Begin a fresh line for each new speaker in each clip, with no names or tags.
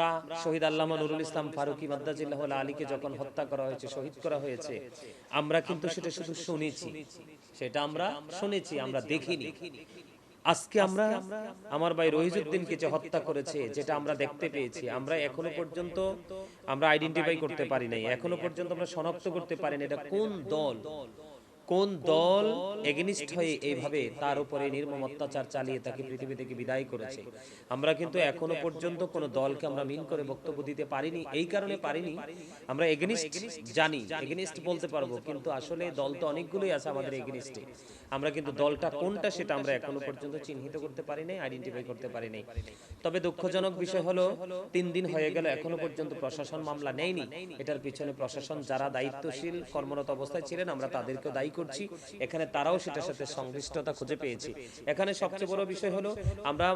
আমরা শহীদ আল্লামা নুরুল ইসলাম ফারুকি মাদ্দাজিল্লাহ আলীকে যখন হত্যা করা হয়েছে, শহীদ করা হয়েছে, আমরা কিন্তু সেটা শুধু শুনেছি। সেটা আমরা শুনেছি, আমরা দেখিনি। আজকে আমরা, আমার ভাই রহিজুদ্দিনকে যে হত্যা করেছে, যেটা আমরা দেখতে পেয়েছি, আমরা এখনও পর্যন্ত আমরা আইডেন্টিফাই করতে পারি নাই। এখনও পর্যন্ত আমরা শনাক্ত করতে পারি না এটা কোন দল। কোন দল এগেনিস্ট হয়ে এইভাবে তার উপরে নির্মম অত্যাচার চালিয়ে তাকে পৃথিবী থেকে বিদায় করেছে। আমরা কিন্তু এখনও পর্যন্ত কোন দলকে আমরা মিন করে বক্তব্য দিতে পারিনি এই কারণে পারিনি। আমরা এগেনিস্ট জানি এগেনিস্ট বলতে পারব কিন্তু আসলে দল তো অনেকগুলোই আছে আমাদের এগেনিস্টে। আমরা কিন্তু দলটা কোনটা সেটা আমরা এখনও পর্যন্ত চিহ্নিত করতে পারি নাই আইডেন্টিফাই করতে পারি নাই তবে দুঃখজনক বিষয় হলো তিন দিন হয়ে গেল এখনও পর্যন্ত প্রশাসন মামলা নেয়নি এটার পিছনে প্রশাসন যারা দায়িত্বশীল কর্মরত অবস্থায় ছিলেন আমরা তাদেরকেও দায়ী করছি, এখানে তারাও সেটার সাথে সংশ্লিষ্টতা খুঁজে পেয়েছি। এখানে সবচেয়ে বড় বিষয় হলো, আমরা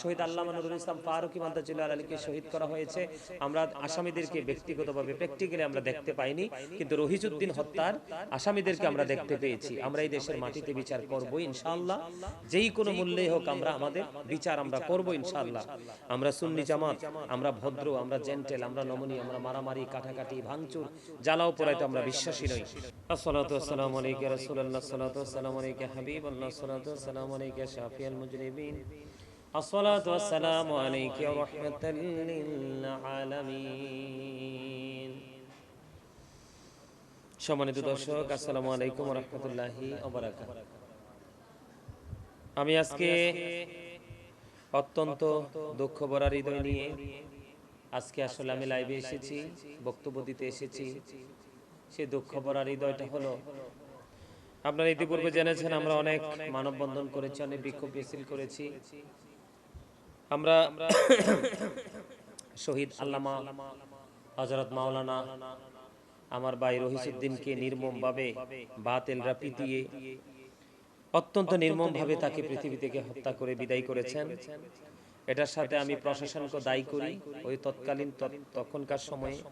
শহীদ আল্লাহ নুরুল ইসলাম ফারুকি মান্তাজুল্লাহ আলীকে শহীদ করা হয়েছে। আমরা আসামিদেরকে ব্যক্তিগতভাবে প্র্যাকটিক্যালি আমরা দেখতে পাইনি, কিন্তু রহিজুদ্দিন হত্যার আসামিদেরকে আমরা দেখতে পেয়েছি। আমরা এই দেশের মাটিতে বিচার করব, ইনশাআল্লাহ। যেই কোনো মূল্যেই হোক আমরা আমাদের বিচার আমরা করব, ইনশাআল্লাহ। আমরা সুন্নি জামাত, আমরা ভদ্র, আমরা জেন্টেল আমরা নমনী আমরা মারামারি, কাটাকাটি, ভাঙচুর, জ্বালাও পোড়াইতে আমরা বিশ্বাসী নই। আসসালাতু সম্মানিত দর্শক, আসসালামু আলাইকুম রহমতুল্লাহ আমি আজকে অত্যন্ত দুঃখ ভরা হৃদয় নিয়ে আজকে আসলে আমি লাইভে এসেছি, বক্তব্য দিতে এসেছি। সেই দুঃখ ভরা হৃদয়টা হলো। আপনারা ইতিপূর্বে জেনেছেন আমরা অনেক মানববন্ধন করেছি অনেক বিক্ষোভ মিছিল করেছি। আমরা শহীদ আল্লামা হজরত মাওলানা আমার ভাই রহিসুদ্দিনকে নির্মমভাবে বাতেলরা পিটিয়ে অত্যন্ত নির্মমভাবে তাকে পৃথিবী থেকে হত্যা করে বিদায় করেছেন। এটার সাথে আমি প্রশাসনকে দায়ী করি। ওই তৎকালীন তৎ- তখনকার সময়ে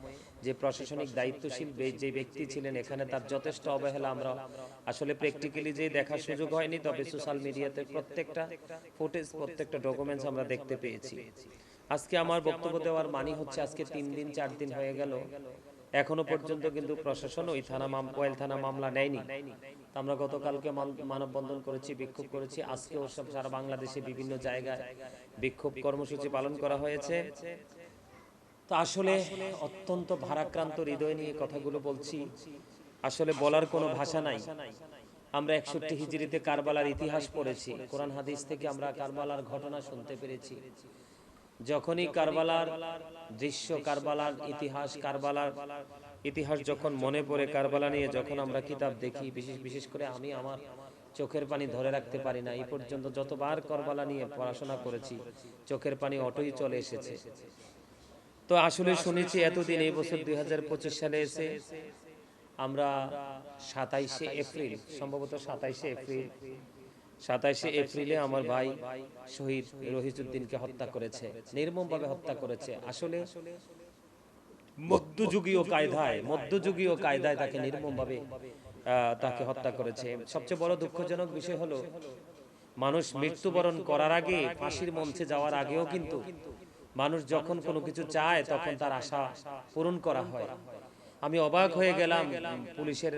যে প্রশাসনিক দায়িত্বশীল যে ব্যক্তি ছিলেন এখানে তার যথেষ্ট অবহেলা আমরা আসলে প্র্যাকটিক্যালি যে দেখার সুযোগ হয়নি, তবে সোশ্যাল মিডিয়াতে প্রত্যেকটা ফুটেজ প্রত্যেকটা ডকুমেন্টস আমরা দেখতে পেয়েছি। আজকে আমার বক্তব্য দেওয়ার মানি হচ্ছে আজকে তিন দিন, চার দিন হয়ে গেল। এখনও পর্যন্ত কিন্তু প্রশাসন ওই থানা কোয়েল থানা মামলা নেয়নি। আমরা গতকালকে মানববন্ধন করেছি, বিক্ষোভ করেছি। আজকেও সব সারা বাংলাদেশে বিভিন্ন জায়গায় বিক্ষোভ কর্মসূচি পালন করা হয়েছে। তো আসলে অত্যন্ত ভারাক্রান্ত হৃদয় নিয়ে কথাগুলো বলছি। আসলে বলার কোনো ভাষা নাই। আমরা একষট্টি হিজড়িতে কারবালার ইতিহাস পড়েছি। কোরআন হাদিস থেকে আমরা কারবালার ঘটনা শুনতে পেরেছি। যখনই কারবালার দৃশ্য, কারবালার ইতিহাস কারবালার ইতিহাস যখন মনে পড়ে কারবালা নিয়ে যখন আমরা কিতাব দেখি, বিশেষ বিশেষ করে আমি আমার চোখের পানি ধরে রাখতে পারি না। এই পর্যন্ত যতবার কারবালা নিয়ে পড়াশোনা করেছি, চোখের পানি অটোই চলে এসেছে। তো আসলে শুনেছি এতদিন এই বছর দুই হাজার পঁচিশ সালে এসে আমরা সাতাইশে এপ্রিল, সম্ভবত সাতাইশে এপ্রিল, সাতাইশে এপ্রিলে আমার ভাই শহীদ রহিজুদ্দিনকে হত্যা করেছে, নির্মমভাবে হত্যা করেছে। আসলে মধ্যযুগীয় কায়দায় মধ্যযুগীয় কায়দায় তাকে নির্মমভাবে তাকে হত্যা করেছে। সবচেয়ে বড় দুঃখজনক বিষয় হলো, মানুষ মৃত্যুবরণ করার আগে ফাঁসির মঞ্চে যাওয়ার আগেও কিন্তু মানুষ যখন কোনো কিছু চায় তখন তার আশা পূরণ করা হয়। আমি অবাক হয়ে গেলাম পুলিশের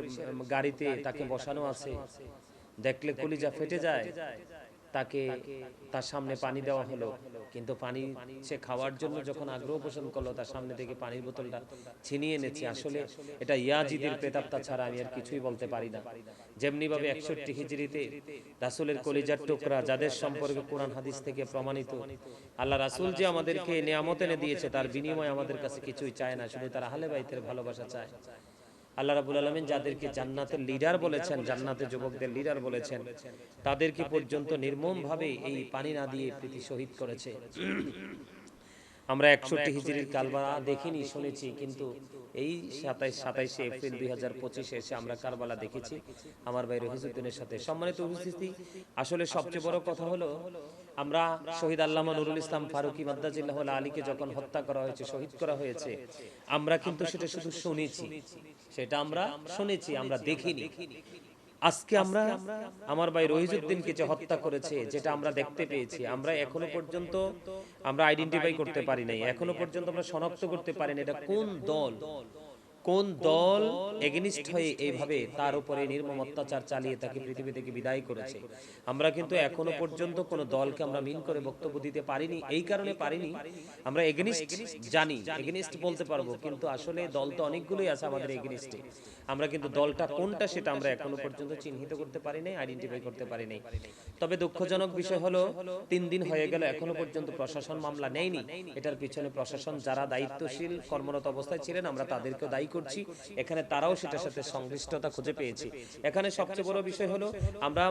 গাড়িতে তাকে বসানো আছে। দেখলে কলিজা ফেটে যায়। তাকে তার সামনে পানি দেওয়া হলো। কিন্তু পানি সে খাওয়ার জন্য যখন আগ্রহ পোষণ করল তার সামনে থেকে পানির বোতলটা ছিনিয়ে এনেছে। আসলে এটা ইয়াজিদের প্রেতাত্মা ছাড়া আমি আর কিছুই বলতে পারি না। যেমনি ভাবে একষট্টি হিজড়িতে রাসুলের কলিজার টুকরা যাদের সম্পর্কে কোরআন হাদিস থেকে প্রমাণিত। আল্লাহ রাসুল যে আমাদেরকে নিয়ামত এনে দিয়েছে তার বিনিময়ে আমাদের কাছে কিছুই চায় না শুধু তার আহলে বাইতের ভালোবাসা চায়। আল্লাহ রাবুল আলমিন যাদেরকে জান্নাতের লিডার বলেছেন, জান্নাতের যুবকদের লিডার বলেছেন, তাদেরকে পর্যন্ত নির্মম ভাবে এই পানি না দিয়ে প্রীতি শহীদ করেছে। আমরা একষট্টি হিজড়ির কালবা দেখিনি, শুনেছি, কিন্তু এই সাতাইশ সাতাইশে এপ্রিল দুই হাজার পঁচিশে এসে আমরা কারবালা দেখেছি, আমার ভাই রহিজুদ্দিনের সাথে। সম্মানিত উপস্থিতি, আসলে সবচেয়ে বড় কথা হলো, আমরা শহীদ আল্লামা নুরুল ইসলাম ফারুকি মাদ্দাজিল্লাহ আলীকে যখন হত্যা করা হয়েছে, শহীদ করা হয়েছে, আমরা কিন্তু সেটা শুধু শুনেছি। সেটা আমরা শুনেছি, আমরা দেখিনি। আজকে আমরা আমার ভাই রহিজুদ্দিনকে যে হত্যা করেছে, যেটা আমরা দেখতে পেয়েছি, আমরা এখনও পর্যন্ত আমরা আইডেন্টিফাই করতে পারি নাই। এখনও পর্যন্ত আমরা শনাক্ত করতে পারি না এটা কোন দল। কোন দল এগেনিস্ট হয়ে এইভাবে তার উপরে নির্মম অত্যাচার চালিয়ে তাকে পৃথিবী থেকে বিদায় করেছে। আমরা কিন্তু এখনও পর্যন্ত কোন দলকে আমরা মিন করে বক্তব্য দিতে পারিনি। এই কারণে পারিনি। আমরা এগেনিস্ট জানি। এগেনিস্ট বলতে পারব। কিন্তু আসলে দল তো অনেকগুলোই আছে আমাদের এগেনিস্টে। আমরা কিন্তু দলটা কোনটা সেটা আমরা এখনও পর্যন্ত চিহ্নিত করতে পারি নাই আইডেন্টিফাই করতে পারি নাই তবে দুঃখজনক বিষয় হলো তিন দিন হয়ে গেল এখনও পর্যন্ত প্রশাসন মামলা নেয়নি এটার পিছনে প্রশাসন যারা দায়িত্বশীল কর্মরত অবস্থায় ছিলেন আমরা তাদেরকেও দায়ী করছি, এখানে তারাও সেটার সাথে সংশ্লিষ্টতা খুঁজে পেয়েছি। এখানে সবচেয়ে বড় বিষয় হলো, আমরা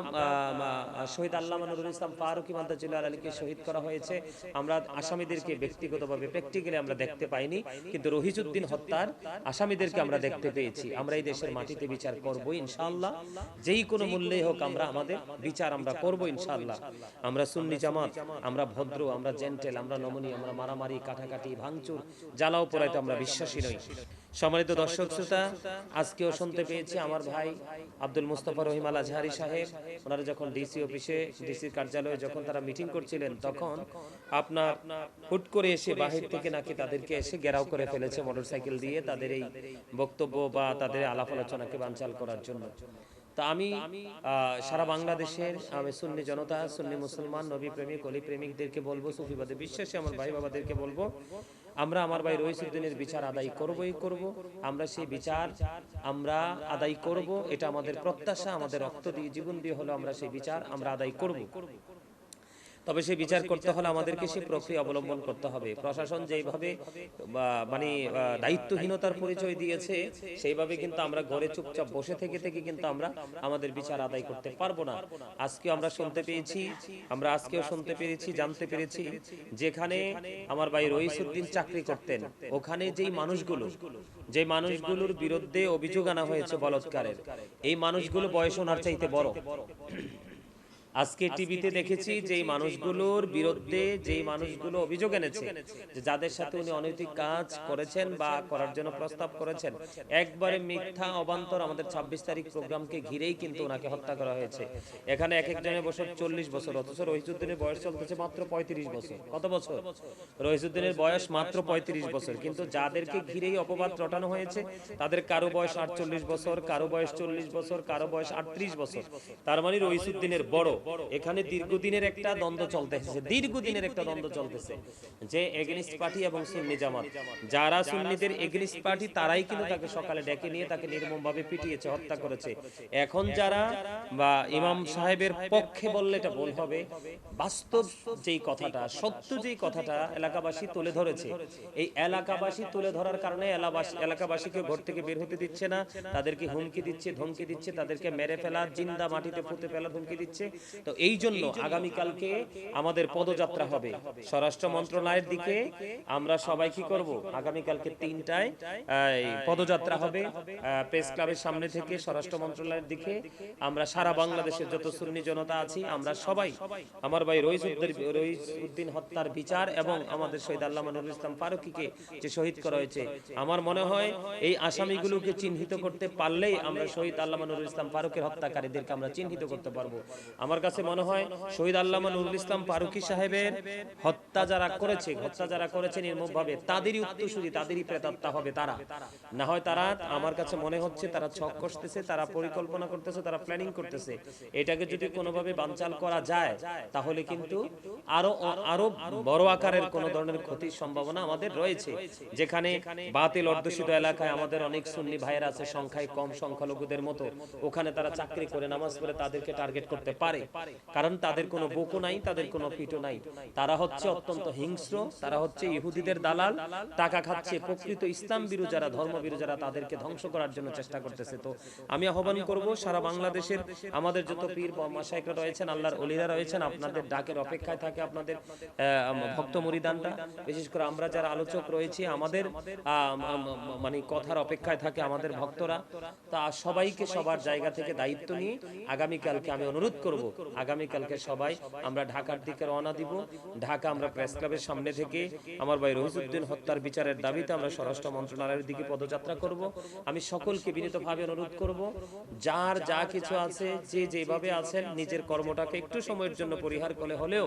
শহীদ আল্লামা নুরুল ইসলাম ফারুকি মান্তাজুল্লাহ আলীকে শহীদ করা হয়েছে। আমরা আসামিদেরকে ব্যক্তিগতভাবে, প্র্যাকটিক্যালি আমরা দেখতে পাইনি, কিন্তু রহিজুদ্দিন হত্যার আসামিদেরকে আমরা দেখতে পেয়েছি। আমরা এই দেশের মাটিতে বিচার করব ইনশাআল্লাহ। যেই কোনো মূল্যেই হোক আমরা আমাদের বিচার আমরা করব ইনশাআল্লাহ। আমরা সুন্নি জামাত, আমরা ভদ্র, আমরা জেন্টেল, আমরা নমনী আমরা মারামারি, কাটাকাটি, ভাঙচুর, জ্বালাও পোড়াইতে আমরা বিশ্বাসী নই। সম্মানিত দর্শক শ্রোতা আজকেও শুনতে পেয়েছি আমার ভাই আব্দুল মুস্তফা রহিম আল আজহারি সাহেব। ওনারা যখন ডিসি অফিসে ডিসির কার্যালয়ে যখন তারা মিটিং করছিলেন তখন আপনার হুট করে এসে বাহির থেকে নাকি তাদেরকে এসে ঘেরাও করে ফেলেছে মোটরসাইকেল দিয়ে তাদের এই বক্তব্য বা তাদের আলাপ আলোচনাকে বানচাল করার জন্য। তা আমি সারা বাংলাদেশের আমি সুন্নি জনতা সুন্নি মুসলমান নবী প্রেমিক অলি প্রেমিকদেরকে বলব সুফিবাদে বিশ্বাসী আমার ভাই বাবাদেরকে বলব আমরা আমার ভাই রহিসুদ্দিনের বিচার আদায় করবই করব। আমরা সেই বিচার আমরা আদায় করব। এটা আমাদের প্রত্যাশা, আমাদের রক্ত দিয়ে, জীবন দিয়ে হলো আমরা সেই বিচার আমরা আদায় করব। তবে সেই বিচার করতে হলে আমাদেরকে সেই প্রক্রিয়া অবলম্বন করতে হবে। প্রশাসন যেভাবে মানে দায়িত্বহীনতার পরিচয় দিয়েছে, সেইভাবে কিন্তু আমরা ঘরে চুপচাপ বসে থেকে থেকে কিন্তু আমরা আমাদের বিচার আদায় করতে পারব না। আজকে আমরা শুনতে পেয়েছি, আমরা আজকেও শুনতে পেরেছি, জানতে পেরেছি, যেখানে আমার ভাই রইসুদ্দিন চাকরি করতেন, ওখানে যেই মানুষগুলো যে মানুষগুলোর বিরুদ্ধে অভিযোগ আনা হয়েছে বলৎকারের, এই মানুষগুলো বয়স ওনার চাইতে বড়। আজকে টিভিতে দেখেছি যে মানুষগুলোর বিরুদ্ধে যেই মানুষগুলো অভিযোগ এনেছে যে যাদের সাথে উনি অনৈতিক কাজ করেছেন বা করার জন্য প্রস্তাব করেছেন। একবারে মিথ্যা অবান্তর আমাদের ২৬ তারিখ প্রোগ্রামকে ঘিরেই কিন্তু ওনাকে হত্যা করা হয়েছে। এখানে এক একজনের বছর চল্লিশ বছর অথচ রহিজুদ্দিনের বয়স চলতেছে মাত্র পঁয়ত্রিশ বছর। কত বছর? রহিজুদ্দিনের বয়স মাত্র পঁয়ত্রিশ বছর। কিন্তু যাদেরকে ঘিরেই অপবাদ রটানো হয়েছে তাদের কারও বয়স আটচল্লিশ বছর কারও বয়স চল্লিশ বছর কারও বয়স আটত্রিশ বছর তার মানে রহিসুদ্দিনের বড় এখানে দীর্ঘদিনের একটা দ্বন্দ্ব চলতেছে দীর্ঘদিনের একটা দ্বন্দ্ব চলতেছে যে এগেনিস্ট পার্টি এবং সুন্নি জামাত। যারা সুন্নিদের এগেনিস্ট পার্টি তারাই কিন্তু তাকে সকালে ডেকে নিয়ে তাকে নির্মমভাবে পিটিয়েছে, হত্যা করেছে। এখন যারা বা ইমাম সাহেবের পক্ষে বললে এটা ভুল হবে, বাস্তব যেই কথাটা, সত্য যেই কথাটা এলাকাবাসী তুলে ধরেছে, এই এলাকাবাসী তুলে ধরার কারণে এলাকাবাসীকে ঘর থেকে বের হতে দিচ্ছে না। তাদেরকে হুমকি দিচ্ছে, ধমকি দিচ্ছে, তাদেরকে মেরে ফেলা, জিন্দা মাটিতে পুঁতে ফেলা হুমকি দিচ্ছে। তো এই জন্য আগামীকালকে আমাদের পদযাত্রা হবে। স্বরাষ্ট্র মন্ত্রণালয়ের দিকে আমরা সবাই কি করব? আগামীকালকে তিনটায় পদযাত্রা হবে। প্রেস ক্লাবের সামনে থেকে স্বরাষ্ট্র মন্ত্রণালয়ের দিকে আমরা সারা বাংলাদেশের যত সুন্নি জনতা আছি আমরা সবাই আমার ভাই রইসুদ্দিন হত্যার বিচার এবং আমাদের শহীদ আল্লাহ নুরুল ইসলাম ফারুকিকে যে শহীদ করা হয়েছে। আমার মনে হয় এই আসামিগুলোকে চিহ্নিত করতে পারলেই আমরা শহীদ আল্লাহ নুরুল ইসলাম ফারুকের হত্যাকারীদেরকে আমরা চিহ্নিত করতে পারব আমার কাছে মনে হয় শহীদ আল্লামা নুরুল ইসলাম ফারুকি সাহেবের হত্যা যারা করেছে, হত্যা যারা করেছে নির্মমভাবে, তাদেরই উত্তরসূরি, তাদেরই প্রেতাত্মা হবে তারা। না হয় তারা, আমার কাছে মনে হচ্ছে তারা ছক কষতেছে, তারা পরিকল্পনা করতেছে, তারা প্ল্যানিং করতেছে। এটাকে যদি কোনোভাবে বানচাল করা যায়, তাহলে কিন্তু আরও আরও বড় আকারের কোন ধরনের ক্ষতির সম্ভাবনা আমাদের রয়েছে। যেখানে বাতিল অর্ধশিত এলাকায় আমাদের অনেক সুন্নি ভাইয়ের আছে, সংখ্যায় কম সংখ্যালঘুদের মতো। ওখানে তারা চাকরি করে, নামাজ পড়ে তাদেরকে টার্গেট করতে পারে। কারণ তাদের কোনো বকু নাই, তাদের কোনো পিটো নাই। তারা হচ্ছে অত্যন্ত হিংস্র, তারা হচ্ছে ইহুদিদের দালাল, টাকা খাচ্ছে প্রকৃত ইসলাম বিরু যারা ধর্ম বিরু যারা তাদেরকে ধ্বংস করার জন্য চেষ্টা করতেছে। তো আমি আহ্বান করব সারা বাংলাদেশের, আমাদের যত পীর বা মাশাইকরা রয়েছেন, আল্লাহর অলিরা রয়েছেন, আপনাদের ডাকের অপেক্ষায় থাকে আপনাদের ভক্ত মরিদানটা। বিশেষ করে আমরা যারা আলোচক রয়েছি, আমাদের মানে কথার অপেক্ষায় থাকে আমাদের ভক্তরা। তা সবাইকে সবার জায়গা থেকে দায়িত্ব নিয়ে আগামীকালকে আমি অনুরোধ করব আগামীকালকে সবাই আমরা ঢাকার দিকে রওনা দিব। ঢাকা আমরা প্রেস ক্লাবের সামনে থেকে আমার ভাই রহিসুদ্দিন হত্যার বিচারের দাবিতে আমরা স্বরাষ্ট্র মন্ত্রণালয়ের দিকে পদযাত্রা করব। আমি সকলকে বিনীতভাবে অনুরোধ করব যার যা কিছু আছে যে যেভাবে আছেন নিজের কর্মটাকে একটু সময়ের জন্য পরিহার করে হলেও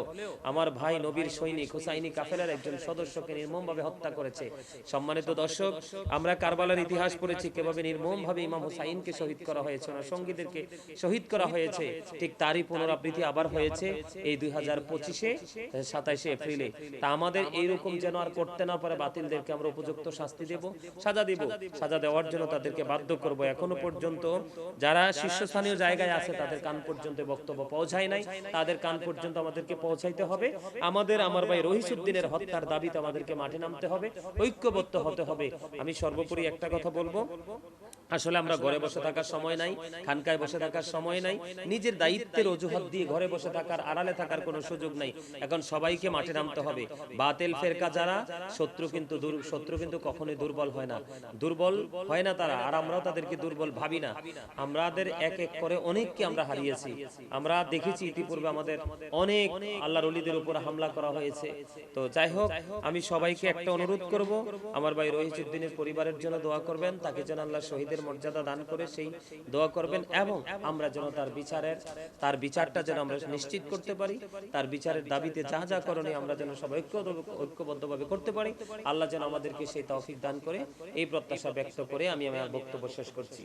আমার ভাই নবীর সৈনিক হুসাইনি কাফেলার একজন সদস্যকে নির্মমভাবে হত্যা করেছে। সম্মানিত দর্শক আমরা কারবালার ইতিহাস পড়েছি কীভাবে নির্মমভাবে ইমাম হুসাইনকে শহীদ করা হয়েছে ওনার সঙ্গীদেরকে শহীদ করা হয়েছে ঠিক তারই পুনরাবৃত্তি আবার হয়েছে এই দুই হাজার পঁচিশে, সাতাইশে এপ্রিলে। তা আমাদের এইরকম যেন আর করতে না পারে, বাতিলদেরকে আমরা উপযুক্ত শাস্তি দেব, সাজা দেব, সাজা দেওয়ার জন্য তাদেরকে বাধ্য করব। এখনও পর্যন্ত যারা শীর্ষস্থানীয় জায়গায় আছে, তাদের কান পর্যন্ত বক্তব্য পৌঁছায় নাই। তাদের কান পর্যন্ত আমাদেরকে পৌঁছাইতে হবে। আমাদের, আমার ভাই রহিসুদ্দিনের হত্যার দাবিতে আমাদেরকে মাঠে নামতে হবে, ঐক্যবদ্ধ হতে হবে। আমি সর্বোপরি একটা কথা বলব। আসলে আমরা ঘরে বসে থাকার সময় নাই, খানকায় বসে থাকার সময় নাই, নিজের দায়িত্বের অজুহাত দিয়ে ঘরে বসে থাকার, আড়ালে থাকার কোনো সুযোগ নাই। এখন সবাইকে মাঠে নামতে হবে। বাতেল ফেরকা যারা, শত্রু কিন্তু শত্রু কিন্তু কখনোই দুর্বল হয় না। দুর্বল হয় না তারা, আর আমরাও তাদেরকে দুর্বল ভাবি না। আমাদের এক এক করে অনেককে আমরা হারিয়েছি। আমরা দেখেছি ইতিপূর্বে আমাদের অনেক আল্লাহর অলিদের উপর হামলা করা হয়েছে। তো যাই হোক, আমি সবাইকে একটা অনুরোধ করব। আমার ভাই রহিজুদ্দিনের পরিবারের জন্য দোয়া করবেন, তাকে যেন আল্লাহ শহীদের মর্যাদা দান করে সেই দোয়া করবেন এবং আমরা যেন তার বিচারের, তার বিচারটা যেন আমরা নিশ্চিত করতে পারি, তার বিচারের দাবিতে যা যা করণে আমরা যেন সব ঐক্য ঐক্যবদ্ধভাবে করতে পারি। আল্লাহ যেন আমাদেরকে সেই তৌফিক দান করে এই প্রত্যাশা ব্যক্ত করে আমি আমার বক্তব্য শেষ করছি।